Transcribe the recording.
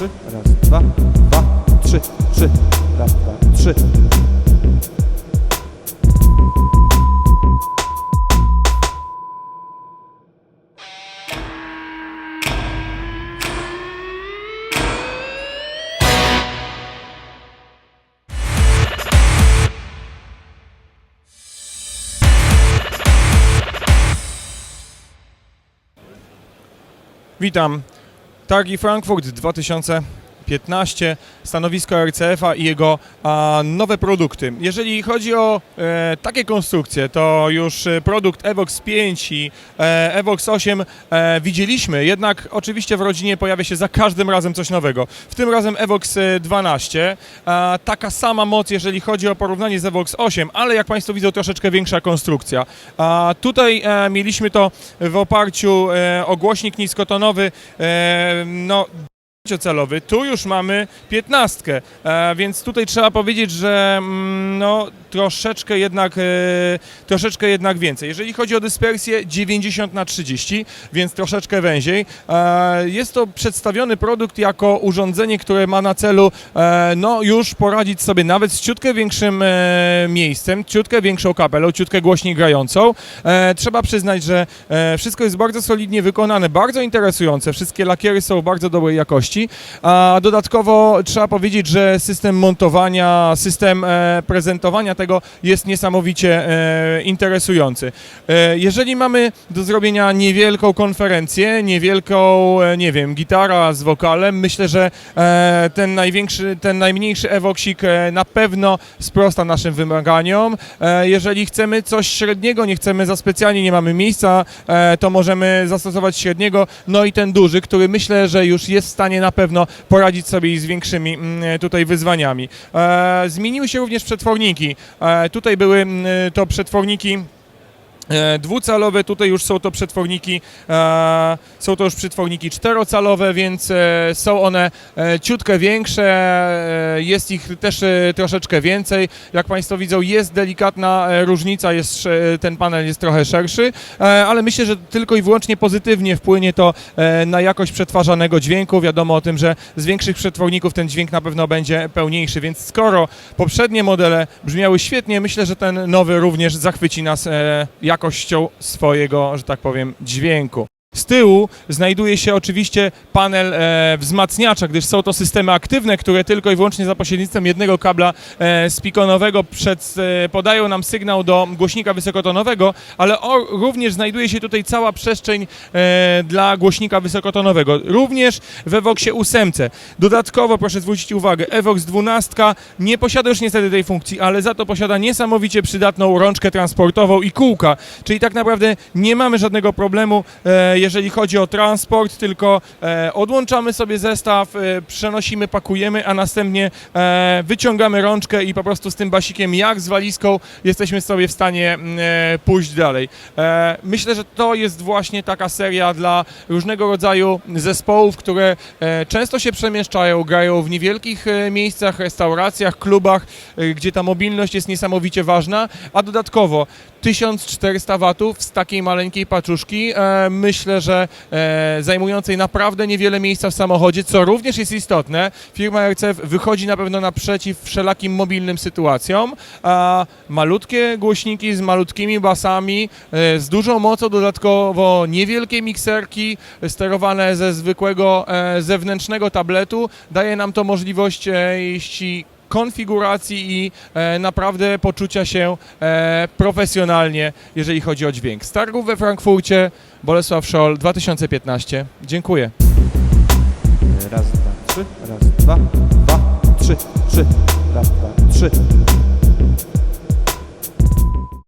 trzy, raz, dwa, dwa, trzy, trzy, raz, dwa, trzy. Witam. Targi Frankfurt 2015, stanowisko RCF-a i jego a, nowe produkty. Jeżeli chodzi o e, takie konstrukcje, to już e, produkt Evox 5 i e, Evox 8 e, widzieliśmy, jednak oczywiście w rodzinie pojawia się za każdym razem coś nowego. W tym razem Evox e, 12, a, taka sama moc, jeżeli chodzi o porównanie z Evox 8, ale jak Państwo widzą, troszeczkę większa konstrukcja. A, tutaj e, mieliśmy to w oparciu e, o głośnik niskotonowy, e, no celowy. Tu już mamy piętnastkę, e, więc tutaj trzeba powiedzieć, że mm, no, troszeczkę jednak, e, troszeczkę jednak więcej. Jeżeli chodzi o dyspersję 90 na 30, więc troszeczkę węziej. E, jest to przedstawiony produkt jako urządzenie, które ma na celu e, no, już poradzić sobie nawet z ciutkę większym miejscem, ciutkę większą kapelą, ciutkę głośniej grającą. Trzeba przyznać, że wszystko jest bardzo solidnie wykonane, bardzo interesujące. Wszystkie lakiery są bardzo dobrej jakości. A dodatkowo trzeba powiedzieć, że system montowania, system prezentowania tego jest niesamowicie e, interesujący. E, jeżeli mamy do zrobienia niewielką konferencję, niewielką, e, nie wiem, gitara z wokalem, myślę, że ten największy, ten najmniejszy ewoksik na pewno sprosta naszym wymaganiom. Jeżeli chcemy coś średniego, nie chcemy za specjalnie, nie mamy miejsca, to możemy zastosować średniego, no i ten duży, który myślę, że już jest w stanie na pewno poradzić sobie z większymi mm, tutaj wyzwaniami. Zmieniły się również przetworniki. E, tutaj były mm, to przetworniki dwucalowe, tutaj już są to przetworniki, e, są to już przetworniki czterocalowe, więc e, są one e, ciutkę większe, e, jest ich też e, troszeczkę więcej. Jak Państwo widzą, jest delikatna e, różnica, jest, ten panel jest trochę szerszy, e, ale myślę, że tylko i wyłącznie pozytywnie wpłynie to e, na jakość przetwarzanego dźwięku. Wiadomo o tym, że z większych przetworników ten dźwięk na pewno będzie pełniejszy, więc skoro poprzednie modele brzmiały świetnie, myślę, że ten nowy również zachwyci nas e, jakością swojego, że tak powiem, dźwięku. Z tyłu znajduje się oczywiście panel e, wzmacniacza, gdyż są to systemy aktywne, które tylko i wyłącznie za pośrednictwem jednego kabla e, spikonowego przed, e, podają nam sygnał do głośnika wysokotonowego, ale o, również znajduje się tutaj cała przestrzeń e, dla głośnika wysokotonowego. Również w Evoxie 8. Dodatkowo proszę zwrócić uwagę, Evox 12 nie posiada już niestety tej funkcji, ale za to posiada niesamowicie przydatną rączkę transportową i kółka, czyli tak naprawdę nie mamy żadnego problemu, e, jeżeli chodzi o transport, tylko e, odłączamy sobie zestaw, e, przenosimy, pakujemy, a następnie e, wyciągamy rączkę i po prostu z tym basikiem, jak z walizką, jesteśmy sobie w stanie mm, pójść dalej. Myślę, że to jest właśnie taka seria dla różnego rodzaju zespołów, które często się przemieszczają, grają w niewielkich miejscach, restauracjach, klubach, gdzie ta mobilność jest niesamowicie ważna, a dodatkowo 1400 watów z takiej maleńkiej paczuszki, e, myślę, że e, zajmującej naprawdę niewiele miejsca w samochodzie, co również jest istotne. Firma RCF wychodzi na pewno naprzeciw wszelakim mobilnym sytuacjom, a malutkie głośniki z malutkimi basami, e, z dużą mocą, dodatkowo niewielkie mikserki sterowane ze zwykłego e, zewnętrznego tabletu, daje nam to możliwość, e, jeśli konfiguracji i e, naprawdę poczucia się e, profesjonalnie, jeżeli chodzi o dźwięk. Z targów we Frankfurcie, Bolesław Scholl 2015. Dziękuję. Raz, dwa, trzy, raz,